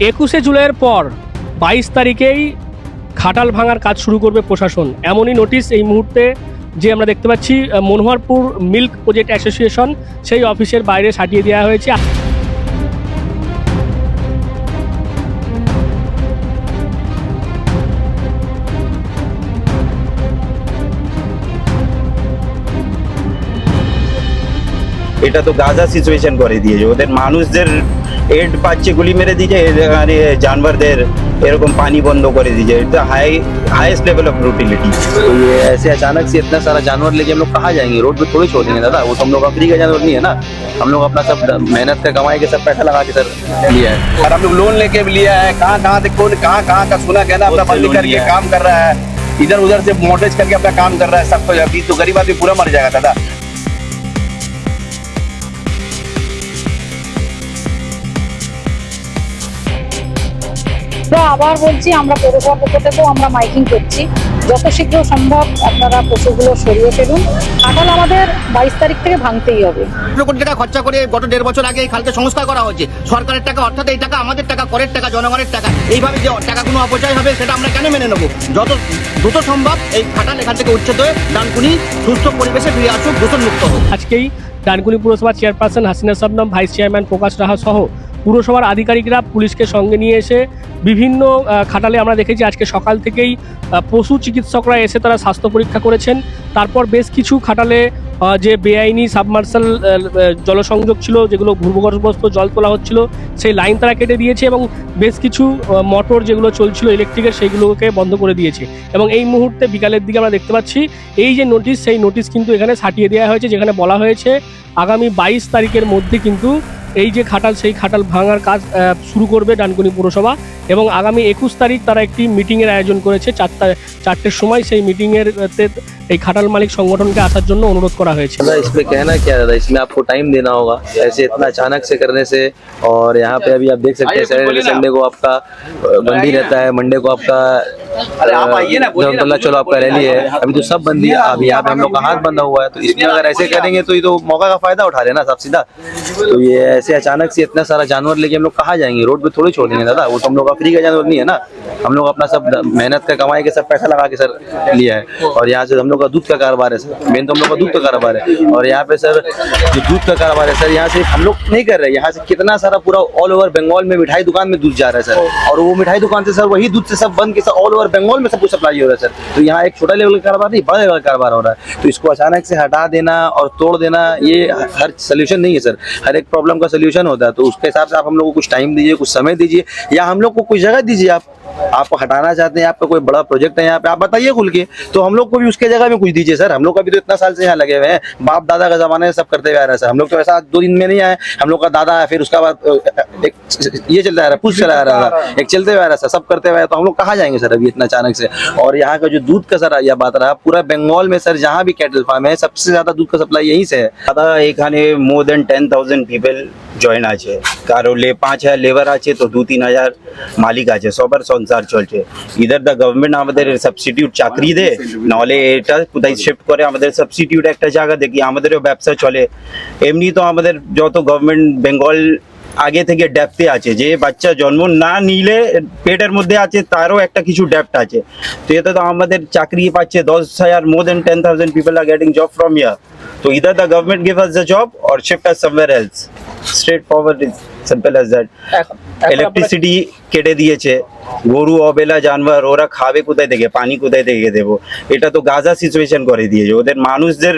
একুশে জুলাইয়ের পর বাইশ তারিখেই খাটাল ভাঙার কাজ শুরু করবে প্রশাসন। এমনই নোটিশ এই মুহূর্তে যে আমরা দেখতে পাচ্ছি মনোহরপুর মিল্ক প্রজেক্ট অ্যাসোসিয়েশন সেই অফিসের বাইরে সাটিয়ে দেওয়া হয়েছে। এটা তো গাজা সিচুয়েশন করে দিয়েছে ওদের মানুষদের এড পাচ্ছে গুলি মেরে দিয়েছে এখানে জানবারদের এরকম পানি বন্ধ করে দিয়েছে এটা high highest level of brutality तो ये ऐसे अचानक से इतना सारा जानवर लेके हम लोग कहाँ जाएंगे रोड पे थोड़ी छोड़ेंगे दादा वो तो हम लोग का फ्री का जानवर नहीं है ना हम लोग अपना सब मेहनत का कमाई के सब पैसा लगा के सर लिया है और हम लोग लोन लेके भी लिया है कहाँ कहाँ से कौन कहाँ कहाँ का सुना कहना अपना उससे बंदी लोन करके लिया है। काम कर रहा है इधर उधर से मोटेज करके अपना काम कर रहा है सब कुछ अभी तो गरीब आदमी पूरा मर जाएगा दादा আমরা আবার বলছি আমরা পৌরসভা পক্ষ থেকেও আমরা মাইকিং করছি। যত শীঘ্র সম্ভব আপনারা পশুগুলো সরিয়ে ফেলুন। কাঁঠাল আমাদের বাইশ তারিখ থেকে ভাঙতেই হবে। কোটি টাকা খরচা করে গত দেড় বছর আগে এই খালকে সংস্কার করা হয়েছে। সরকারের টাকা অর্থাৎ এই টাকা আমাদের টাকা করের টাকা জনগণের টাকা। এইভাবে যে টাকাগুলো অপচয় হবে সেটা আমরা কেন মেনে নেব? যত দ্রুত সম্ভব এই খাটাল এখান থেকে উচ্ছেদ হয়ে ডানকুনি সুস্থ পরিবেশে ফিরে আসুক দূষণ মুক্ত হোক। আজকেই ডানকুনি পুরসভার chairperson Hasina Shabnam vice chairman Prakash Raha সহ পুরসভার আধিকারিকরা পুলিশকে সঙ্গে নিয়ে এসে বিভিন্ন খাটালে আমরা দেখেছি আজকে সকাল থেকেই পশু চিকিৎসকরা এসে তারা স্বাস্থ্য পরীক্ষা করেছেন। তারপর বেশ কিছু খাটালে যে বেআইনি সাবমার্সাল জলসংযোগ ছিল, যেগুলো ভূগর্ভস্থ জল তোলা হচ্ছিল, সেই লাইন তারা কেটে দিয়েছে এবং বেশ কিছু মোটর যেগুলো চলছিল, ইলেকট্রিকের, সেইগুলোকে বন্ধ করে দিয়েছে। এবং এই মুহূর্তে বিকালের দিকে আমরা দেখতে পাচ্ছি, এই যে নোটিশ, সেই নোটিশ কিন্তু এখানে ছাটিয়ে দেওয়া হয়েছে, যেখানে বলা হয়েছে, আগামী বাইশ তারিখের মধ্যে কিন্তু এই যে খাটাল সেই খাটাল ভাঙার কাজ আহ, শুরু করবে ডানকুনি পুরসভা এবং আগামী একুশ তারিখ তারা একটি মিটিংয়ের আয়োজন করেছে চারটা চারটের সময় সেই মিটিংয়ের তে এই খাটাল মালিক সংগঠনকে আসার জন্য অনুরোধ করা হয়েছে दादा इसमें कहना क्या है दादा इसमें आपको टाइम देना होगा ऐसे इतना अचानक से करने से और यहाँ पे अभी आप देख सकते हैं सैटरडे संडे को आपका अ, बंदी रहता है मंडे को आपका अरे आप आइए ना, बोलिए ना, अब्दुल्ला चलो आपका रैली है अभी तो सब बंदी है अभी यहाँ पे हम लोग का हाथ बंधा हुआ है तो इसमें अगर ऐसे करेंगे तो ये तो मौका का फायदा उठा लेना साफ सीधा तो ये ऐसे अचानक से इतना सारा जानवर लेके हम लोग कहाँ जाएँगे? रोड पे थोड़ी छोड़ देंगे दादा। वो तो हम लोग का फ्री का जानवर नहीं है ना। हम लोग अपना सब मेहनत का कमाई के सब पैसा लगा के सर लिया है। और यहाँ से हम लोग का दूध का कारोबार है सर। मेन तो हम लोग का दूध का कारोबार है। और यहाँ पे सर, जो दूध का कारोबार है सर, यहाँ से हम लोग नहीं कर रहे। यहाँ से कितना सारा पूरा ऑल ओवर बंगाल में मिठाई दुकान में दूध जा रहा है सर। और वो मिठाई दुकान से सर वही दूध से सब बंद के सर ऑल ओवर बंगाल में सब कुछ सप्लाई हो रहा है सर। तो यहाँ एक छोटा लेवल का कारोबार नहीं, बड़ा लेवल का कारोबार हो रहा है। तो इसको अचानक से हटा देना और तोड़ देना, ये हर सोल्यूशन नहीं है सर। हर एक प्रॉब्लम का सोल्यूशन होता है तो उसके हिसाब से आप हम लोग को कुछ टाइम दीजिए, कुछ समय दीजिए, या हम लोग को कुछ जगह दीजिए आप। आपको हटाना चाहते हैं, आपका कोई बड़ा प्रोजेक्ट है यहाँ पे, आप बताइए खुल के। तो हम लोग को भी उसके जगह में कुछ दीजिए, सर। हम लोग अभी तो इतना साल से यहाँ लगे हुए हैं। बाप दादा का जमाने सब करते हुए आ रहा है, सर। हम लोग तो ऐसा दो दिन में नहीं आए। हम लोग का दादा है, फिर उसका बाद एक, ये चलता आ रहा है, पुश चला आ रहा था एक चलते हुए आ रहा है सब करते हुए तो हम लोग कहाँ जाएँगे, सर, अभी इतना अचानक से? और यहाँ का जो दूध का, सर, यह बात रहा, पूरा बंगाल में, सर, जहाँ भी कैटल फार्म है, सबसे ज़्यादा दूध का सप्लाई यहीं से है। एक more than ten people join আছে। কারও লে পাঁচ হাজার লেবার আছে, তো দু তিন হাজার মালিক আছে, সবার সংসার চলছে। ইদার দ্য গভর্নমেন্ট আমাদের সাবস্টিটিউট চাকরি দে, নাহলে এটা কোথায় শিফট করে, আমাদের সাবস্টিটিউট একটা জায়গা দেখি, আমাদেরও ব্যবসা চলে। এমনি তো আমাদের যত গভর্নমেন্ট বেঙ্গল আগে থেকে ডেপতে আছে। যে বাচ্চা জন্ম না নিলে পেটের মধ্যে আছে, তারও একটা কিছু ড্যাপ্ট আছে। তো এতে তো আমাদের চাকরি পাচ্ছে, দশ হাজার more than ten thousand people are getting job from year তো either the government give us the job or shift us somewhere else straight forward is simple as that electricity কেটে দিয়েছে। গরু অবেলা জানোয়ার ওরা খাবে কোথায় থেকে? পানি কোথায় থেকে দেবো? এটা তো গাজা সিচুয়েশন করে দিয়েছে। ওদের মানুষদের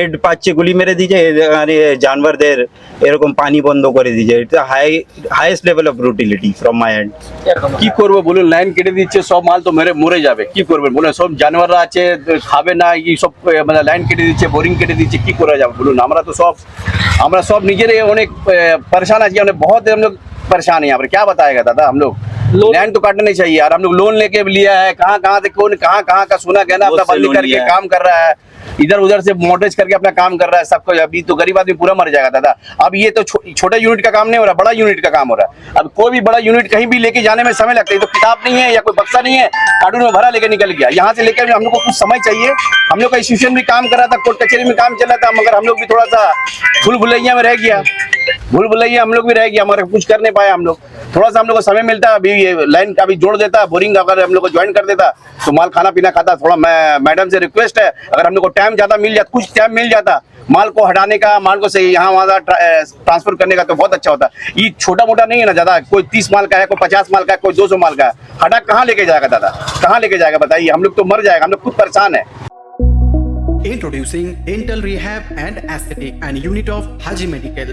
এড পাচ্ছে গুলি মেরে দিয়েছে আর মানে জানোয়ারদের এরকম পানি বন্ধ করে দিয়েছে। এটা high highest level of brutality from my hand কি করব বলুন লাইন কেটে দিচ্ছে সব মাল তো মেরে মরে যাবে। কি করবেন বলুন সব জানোয়াররা আছে খাবে না এই সব মানে লাইন কেটে দিচ্ছে বোরিং কেটে দিচ্ছে কি করা যাবে বলুন? আমরা তো সব আমরা সব নিজেরাই অনেক পরেশান আছি हमने बहुत हम लोग परेशान है यहाँ पर। क्या बताएगा दादा हम लोग? लैंड तो काटना नहीं चाहिए यार। हम लोग लोन लेके लिया है। कहाँ कहाँ से कौन कहाँ कहाँ का सुना कहना अपना बंद करके काम कर रहा है। इधर उधर से मोटेज करके अपना काम कर रहा है सबको। अभी तो गरीब आदमी पूरा मर जाएगा दादा। अब ये तो छो- छोटे यूनिट का काम नहीं हो रहा, बड़ा यूनिट का काम हो रहा है। अब कोई भी बड़ा यूनिट कहीं भी लेके जाने में समय लगता है तो किताब नहीं है या कोई बक्सा नहीं है कार्टून में भरा लेके निकल गया। यहाँ से लेकर हम लोग को कुछ समय चाहिए। हम लोग का इंस्टीट्यूशन भी काम कर रहा था कोर्ट कचहरी में काम चल रहा था, मगर हम लोग भी थोड़ा सा भूल भुलैया में रह गया। भूल भुलैया हम लोग भी रह गया मगर कुछ कर नहीं पाए हम लोग। थोड़ा सा हम लोग को समय मिलता है अभी ये लाइन अभी जोड़ देता बोरिंग अगर हम लोग को ज्वाइन कर देता तो माल खाना पीना खाता, थोड़ा मैं मैडम से रिक्वेस्ट है, अगर हम लोग को टाइम ज़्यादा मिल जाता, कुछ टाइम मिल जाता, माल को हटाने का, माल को सही, यहाँ वहाँ ट्रांसफ़र करने का तो बहुत अच्छा होता। ये छोटा मोटा नहीं है ना ज़्यादा, कोई तीस माल का है, कोई पचास माल का है, कोई दो सौ माल का है। हटा कहाँ लेके जाएगा दादा? कहाँ लेके जाएगा बताइए? हम लोग तो मर जाएगा, हम लोग खुद परेशान है। Introducing Dental Rehab and Aesthetic and Unit of Haji Medical.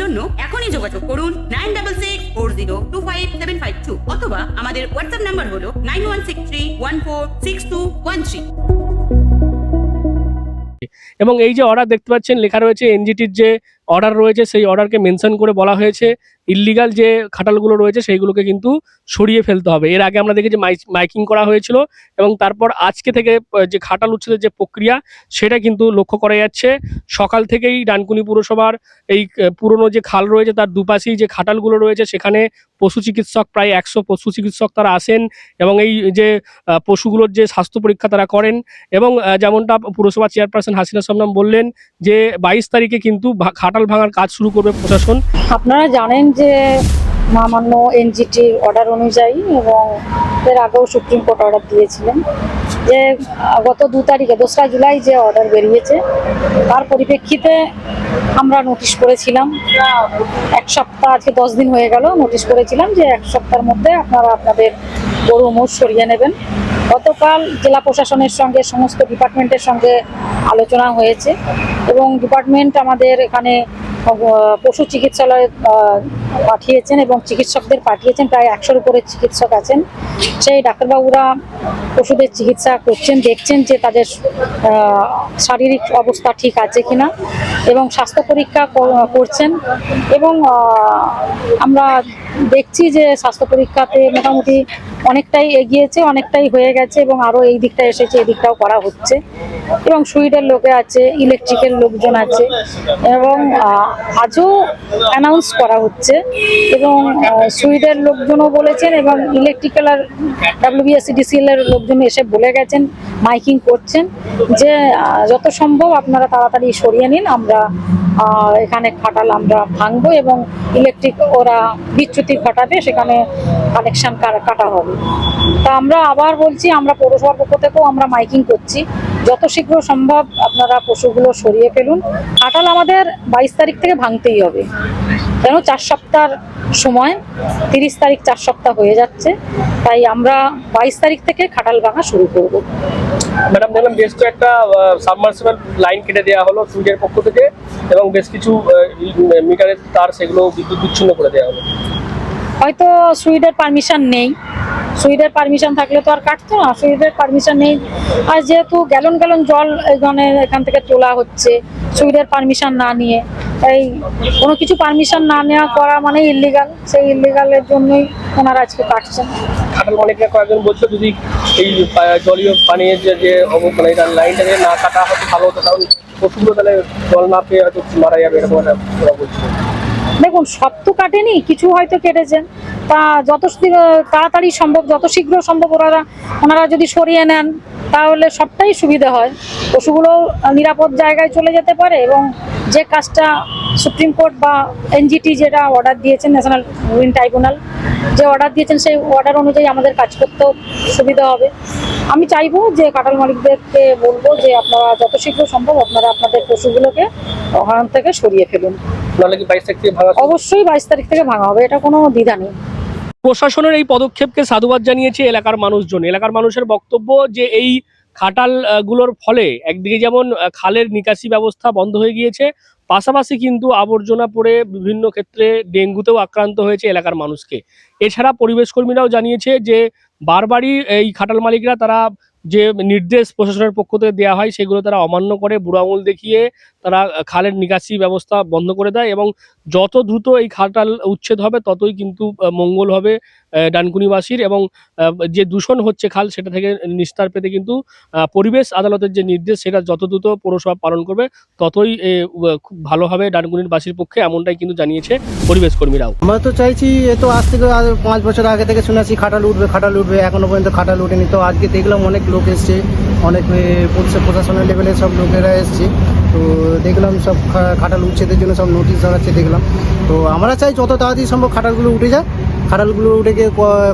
জন্য এখনই যোগাযোগ করুন nine double six four zero two five seven five two অথবা আমাদের হোয়াটসঅ্যাপ নাম্বার হলো nine one six three one four six two one three. এবং এই যে অর্ডার দেখতে পাচ্ছেন, লেখা রয়েছে এনজিটির যে অর্ডার রয়েছে, সেই অর্ডারকে মেনশন করে বলা হয়েছে। ইল্লিগাল যে খাটালগুলো রয়েছে সেইগুলোকে কিন্তু সরিয়ে ফেলতে হবে। এর আগে আমরা দেখেছি মাইকিং করা হয়েছিল এবং তারপর আজকে থেকে যে খাটাল উচ্ছেদের যে প্রক্রিয়া সেটা কিন্তু লক্ষ্য করা যাচ্ছে। সকাল থেকেই ডানকুনি পুরসভার এই পুরনো যে খাল রয়েছে তার দুপাশেই যে খাটালগুলো রয়েছে সেখানে পশু চিকিৎসক প্রায় একশো পশু চিকিৎসক তারা আসেন এবং এই যে পশুগুলোর যে স্বাস্থ্য পরীক্ষা তারা করেন এবং যেমনটা পুরসভা চেয়ারপারসন হাসিনা সামনাম বললেন যে বাইশ তারিখে কিন্তু খাটাল ভাঙার কাজ শুরু করবে প্রশাসন। আপনারা জানেন যে মহামান্য এনজিটির অর্ডার অনুযায়ী এবং এর আগেও সুপ্রিম কোর্ট অর্ডার দিয়েছিলেন যে গত দু তারিখে দোসরা জুলাই যে অর্ডার বেরিয়েছে তার পরিপ্রেক্ষিতে আমরা নোটিশ করেছিলাম এক সপ্তাহ আজকে দশ দিন হয়ে গেল নোটিশ করেছিলাম যে এক সপ্তাহের মধ্যে আপনারা আপনাদের গরু মোষ সরিয়ে নেবেন। গতকাল জেলা প্রশাসনের সঙ্গে সমস্ত ডিপার্টমেন্টের সঙ্গে আলোচনা হয়েছে এবং ডিপার্টমেন্ট আমাদের এখানে পশু চিকিৎসালয়ে আহ, পাঠিয়েছেন এবং চিকিৎসকদের পাঠিয়েছেন, প্রায় একশোর উপরে চিকিৎসক আছেন। সেই ডাক্তারবাবুরা পশুদের চিকিৎসা করছেন, দেখছেন যে তাদের শারীরিক অবস্থা ঠিক আছে কিনা এবং স্বাস্থ্য পরীক্ষা কর- করছেন এবং আমরা দেখছি যে স্বাস্থ্য পরীক্ষাতে মোটামুটি অনেকটাই এগিয়েছে, অনেকটাই হয়ে গেছে এবং আরও এই দিকটা এসেছে, এই দিকটাও করা হচ্ছে এবং সুইডের লোকে আছে, ইলেকট্রিকের লোকজন আছে এবং আজও অ্যানাউন্স করা হচ্ছে এবং সুইডের লোকজনও বলেছেন এবং ইলেকট্রিক্যাল আর ডাব্লিউবিএসসিডিসিএল এর লোকজন এসে বলে গেছেন, মাইকিং করছেন যে যত সম্ভব আপনারা তাড়াতাড়ি সরিয়ে নিন, আমরা এখানে খাটাল আমরা ভাঙবো এবং ইলেকট্রিক ওরা বিচ্যুতি ঘটাবে, সেখানে কানেকশন কাটা হবে। তা আমরা আবার বলছি, আমরা পৌরসভার পক্ষ থেকেও আমরা মাইকিং করছি। যত শীঘ্র সম্ভব আপনারা পশুগুলো সরিয়ে ফেলুন। খাটাল আমাদের বাইশ তারিখ থেকে ভাঙতেই হবে। কেন? চার সপ্তাহ সময়। তিরিশ তারিখ চার সপ্তাহ হয়ে যাচ্ছে। তাই আমরা বাইশ তারিখ থেকে খাটাল ভাঙা শুরু করব। ম্যাডাম দেখলাম বেশ কয়েকটা সাবমার্সিবল লাইন কেটে দেওয়া হলো সুইডের পক্ষ থেকে এবং বেশ কিছু মিটারের তার সেগুলো বিদ্যুৎ বিচ্ছিন্ন করে দেওয়া হলো। হয়তো সুইডের পারমিশন নেই। সুইডের পারমিশন থাকলে তো আর কাটতো না সুইডের পারমিশন নেই। আর যেহেতু গ্যালন গ্যালন জল এখানে এখান থেকে তোলা হচ্ছে সুইডের পারমিশন না নিয়ে, তাই কোনো কিছু পারমিশন না নেওয়া করা মানে ইলিগাল সেই ইলিগালের জন্যই ওনারা আজকে কাটছেন। খাটাল কয়েকজন বলছে যদি এই জলীয় পানীয় যে মানে এটা লাইনটা যদি না কাটা হতো ভালো হতো কারণ পশুগুলো তাহলে জল না পেয়ে হয়তো মারা যাবে, এরকম বলছে। দেখুন, সব তো কাটেনি, কিছু হয়তো কেটেছেন। তা যত তাড়াতাড়ি সম্ভব, যত শীঘ্র সম্ভব ওনারা ওনারা যদি সরিয়ে নেন, তাহলে সবটাই সুবিধা হয়। পশুগুলো নিরাপদ জায়গায় চলে যেতে পারে এবং যে কাজটা সুপ্রিম কোর্ট বা এনজিটি যেটা অর্ডার দিয়েছেন ন্যাশনাল গ্রিন ট্রাইব্যুনাল যে অর্ডার দিয়েছেন, সেই অর্ডার অনুযায়ী আমাদের কাজ করতেও সুবিধা হবে। আমি চাইব যে কাটাল মালিকদেরকে বলব যে আপনারা যত শীঘ্র সম্ভব আপনারা আপনাদের পশুগুলোকে ওখান থেকে সরিয়ে ফেলুন। নাহলে কি বাইশ তারিখ থেকে ভাঙা অবশ্যই বাইশ তারিখ থেকে ভাঙা হবে এটা কোনো দ্বিধা নেই। প্রশাসনের এই পদক্ষেপকে সাধুবাদ জানিয়েছে এলাকার মানুষজন। এলাকার মানুষের বক্তব্য যে এই খাটালগুলোর ফলে একদিকে যেমন খালের নিকাশি ব্যবস্থা বন্ধ হয়ে গিয়েছে পাশাপাশি কিন্তু আবর্জনা পড়ে বিভিন্ন ক্ষেত্রে ডেঙ্গুতেও আক্রান্ত হয়েছে এলাকার মানুষকে। এছাড়া পরিবেশ কর্মীরাও জানিয়েছে যে বারবারই এই খাটাল মালিকরা তারা যে নির্দেশ প্রশাসনের পক্ষ থেকে দেওয়া হয় সেগুলো তারা অমান্য করে বুড়ো আঙুল দেখিয়ে তারা খালের নিকাশি ব্যবস্থা বন্ধ করে দেয় এবং যত দ্রুত এই খালটাল উচ্ছেদ হবে, ততই কিন্তু মঙ্গল হবে ডানকুনিবাসীর এবং যে দূষণ হচ্ছে খাল, সেটা থেকে নিস্তার পেতে কিন্তু পরিবেশ আদালতের যে নির্দেশ, সেটা যত দ্রুত পৌরসভা পালন করবে, ততই খুব ভালো হবে ডানকুনির বাসীর পক্ষে, এমনটাই কিন্তু জানিয়েছে পরিবেশ কর্মীরাও। আমরা তো চাইছি, এ তো আজ থেকে পাঁচ বছর আগে থেকে শুনেছি, খাটাল উঠবে খাটাল উঠবে, এখনও পর্যন্ত খাটাল উঠেনি। তো আজকে দেখলাম অনেক লোক এসছে, অনেক প্রশাসনের লেভেলে সব লোকেরা এসছে। তো দেখলাম সব খাটাল উচ্ছেদের জন্য সব নোটিশ ধরাচ্ছে দেখলাম। তো আমরা চাই যত তাড়াতাড়ি সম্ভব খাটালগুলো উঠে যায়। খাটালগুলো উঠে গিয়ে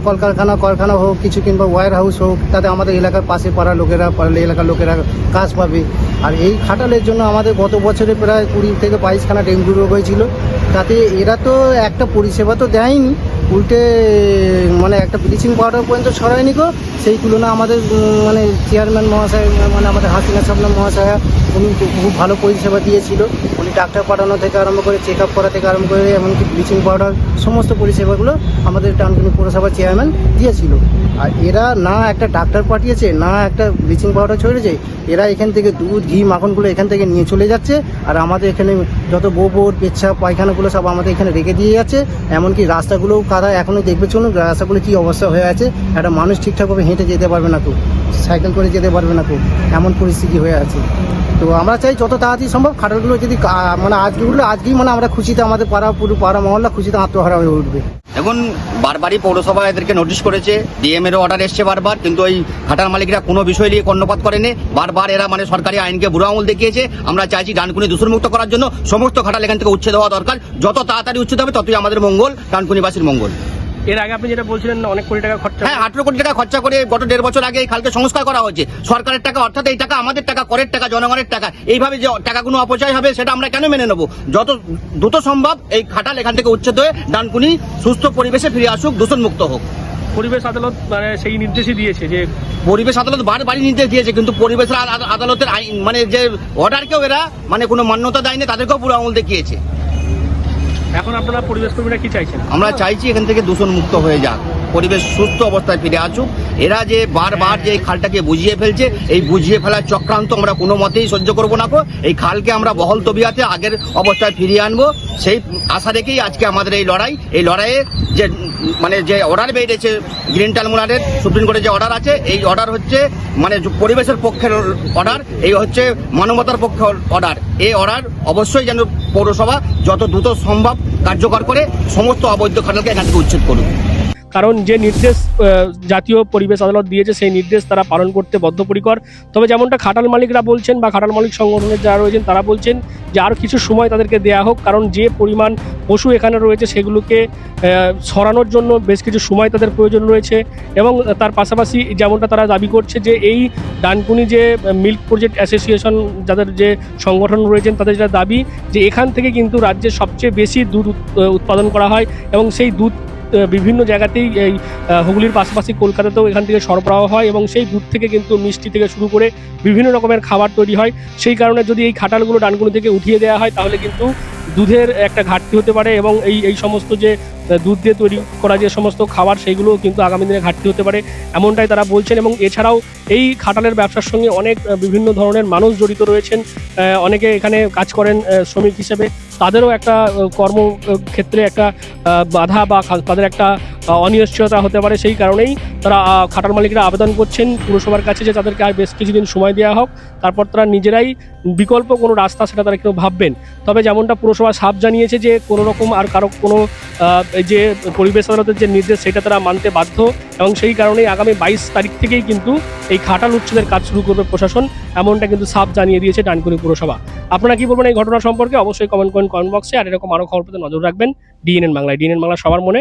কলকারখানা কারখানা হোক, কিছু কিংবা ওয়্যার হাউস হোক, তাতে আমাদের এলাকার পাশে পাড়া লোকেরা এলাকার লোকেরা কাজ পাবে। আর এই খাটালের জন্য আমাদের গত বছরে প্রায় কুড়ি থেকে বাইশখানা ডেঙ্গু রোগ হয়েছিল। তাতে এরা তো একটা পরিষেবা তো দেয়নি। উল্টে মানে একটা ব্লিচিং পাউডার পর্যন্ত ছড়ায়নি গো। সেই তুলনায় আমাদের মানে চেয়ারম্যান মহাশয় মানে আমাদের হাসিনা সামনা মহাশয়া, উনি খুব ভালো পরিষেবা দিয়েছিল। উনি ডাক্তার পাঠানো থেকে আরম্ভ করে চেক আপ করা থেকে আরম্ভ করে, এমনকি ব্লিচিং পাউডার সমস্ত পরিষেবাগুলো আমাদের টানকুনি পৌরসভার চেয়ারম্যান দিয়েছিল। আর এরা না একটা ডাক্তার পাঠিয়েছে, না একটা ব্লিচিং পাউডার ছড়িয়েছে, এরা এখান থেকে দুধ, ঘি, মাখনগুলো এখান থেকে নিয়ে চলে যাচ্ছে আর আমাদের এখানে যত গোবর পেচ্ছাপ, পায়খানাগুলো সব আমাদের এখানে রেখে দিয়ে যাচ্ছে। এমনকি রাস্তাগুলোও কাদা এখনও দেখবে, চলুন রাস্তাগুলো কী অবস্থা হয়ে আছে। একটা মানুষ ঠিকঠাকভাবে হেঁটে যেতে পারবে না কেউ সাইকেল করে যেতে পারবে না কেউ এমন পরিস্থিতি হয়ে আছে। তো আমরা চাই যত তাড়াতাড়ি সম্ভব খাটালগুলো যদি মানে আজকে উঠলে, আজকেই মানে আমরা খুশিতে আমাদের পাড়া, পুরো পাড়া মহল্লা খুশিতে আত্মহারা হয়ে উঠবে। এখন বারবারই পৌরসভা এদেরকে নোটিশ করেছে ডিএম এরও অর্ডার এসছে বারবার, কিন্তু ওই খাটার মালিকরা কোনো বিষয় নিয়ে কর্ণপাত করেনি। বারবার এরা মানে সরকারি আইনকে বুড়ো আঙুল দেখিয়েছে। আমরা চাইছি ডানকুনি দূষণমুক্ত করার জন্য সমস্ত খাটাল এখান থেকে উচ্ছেদ হওয়া দরকার। যত তাড়াতাড়ি উচ্ছেদ হবে, ততই আমাদের মঙ্গল, ডানকুনিবাসীর মঙ্গল। এর আগে আপনি যেটা বলছিলেন না, অনেক কোটি টাকা খরচা হ্যাঁ আঠেরো কোটি টাকা খরচা করে গত দেড় বছর আগে এই খালকে সংস্কার করা হয়েছে। সরকারের টাকা অর্থাৎ এই টাকা আমাদের টাকা করের টাকা জনগণের টাকা। এইভাবে যে টাকাগুলো অপচয় হবে সেটা আমরা কেন মেনে নেব? যত দ্রুত সম্ভব এই খাটাল এখান থেকে উচ্ছেদ হয়ে ডানকুনি সুস্থ পরিবেশে ফিরে আসুক দূষণমুক্ত হোক। পরিবেশ আদালত মানে সেই নির্দেশই দিয়েছে যে পরিবেশ আদালত বারবারই নির্দেশ দিয়েছে কিন্তু পরিবেশ আদালতের আইন মানে যে অর্ডারকেও এরা মানে কোনো মান্যতা দেয়নি তাদেরকেও পুরো আমল দেখিয়েছে। এখন আপনারা পরিবেশ কর্মীরা কি চাইছেন? আমরা চাইছি এখান থেকে দূষণ মুক্ত হয়ে যাক। পরিবেশ সুস্থ অবস্থায় ফিরে আসুক। এরা যে বারবার যে খালটাকে বুঝিয়ে ফেলছে, এই বুঝিয়ে ফেলার চক্রান্ত আমরা কোনো মতেই সহ্য করব না। এই খালকে আমরা বহল তবিয়াতে আগের অবস্থায় ফিরিয়ে আনব। সেই আশা রেখেই আজকে আমাদের এই লড়াই। এই লড়াইয়ে যে মানে যে অর্ডার বেরিয়েছে গ্রিন টার্মিনালের সুপ্রিম কোর্টের যে অর্ডার আছে, এই অর্ডার হচ্ছে মানে পরিবেশের পক্ষের অর্ডার এই হচ্ছে মানবতার পক্ষের অর্ডার এই অর্ডার অবশ্যই যেন পৌরসভা যত দ্রুত সম্ভব কার্যকর করে সমস্ত অবৈধ খাটালকে এখান থেকে উচ্ছেদ করুক কারণ যে নির্দেশ জাতীয় পরিবেশ আদালত দিয়েছে, সেই নির্দেশ তারা পালন করতে বদ্ধপরিকর। তবে যেমনটা খাটাল মালিকরা বলছেন বা খাটাল মালিক সংগঠনের যারা রয়েছেন, তারা বলছেন যে আরও কিছু সময় তাদেরকে দেয়া হোক, কারণ যে পরিমাণ পশু এখানে রয়েছে সেগুলোকে সরানোর জন্য বেশ কিছু সময় তাদের প্রয়োজন রয়েছে এবং তার পাশাপাশি যেমনটা তারা দাবি করছে যে এই ডানকুনি যে মিল্ক প্রজেক্ট অ্যাসোসিয়েশন যাদের যে সংগঠন রয়েছেন, তাদের যেটা দাবি যে এখান থেকে কিন্তু রাজ্যের সবচেয়ে বেশি দুধ উৎপাদন করা হয় এবং সেই দুধ বিভিন্ন জায়গাতেই এই হুগলির পাশাপাশি কলকাতাতেও এখান থেকে সরবরাহ হয় এবং সেই দুধ থেকে কিন্তু মিষ্টি থেকে শুরু করে বিভিন্ন রকমের খাবার তৈরি হয়। সেই কারণে যদি এই খাটালগুলো ডানগুলো থেকে উঠিয়ে দেওয়া হয়, তাহলে কিন্তু দুধের একটা ঘাটতি হতে পারে এবং এই এই সমস্ত যে দুধ দিয়ে তৈরি করা যে সমস্ত খাবার, সেইগুলোও কিন্তু আগামী দিনে ঘাটতি হতে পারে এমনটাই তারা বলছেন এবং এছাড়াও এই খাটালের ব্যবসার সঙ্গে অনেক বিভিন্ন ধরনের মানুষ জড়িত রয়েছেন। অনেকে এখানে কাজ করেন শ্রমিক হিসেবে। তাদেরও একটা কর্মক্ষেত্রে একটা বাধা বা তাদের একটা অনিশ্চয়তা হতে পারে সেই কারণেই তারা খাটার মালিকরা আবেদন করছেন পুরসভার কাছে যে তাদেরকে আর বেশ কিছুদিন সময় দেওয়া হোক। তারপর তারা নিজেরাই বিকল্প কোনো রাস্তা সেটা তারা কেউ ভাববেন। তবে যেমনটা পুরসভা সাপ জানিয়েছে যে কোনো রকম আর কারও কোনো যে পরিবেশ আদালতের যে নির্দেশ সেটা তারা মানতে বাধ্য এবং সেই কারণেই আগামী বাইশ তারিখ থেকেই কিন্তু এই খাটাল উচ্ছেদের কাজ শুরু করবে প্রশাসন। এমনটা কিন্তু সাপ জানিয়ে দিয়েছে ডানকুনি পুরসভা। আপনারা কি বলবেন এই ঘটনা সম্পর্কে? অবশ্যই কমেন্ট করেন। কমেন্ট বক্সে আর এরকম আরও খবর পেতে নজর রাখবেন। ডিএনএন বাংলায়। ডিএনএন বাংলা সবার মনে।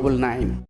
double nine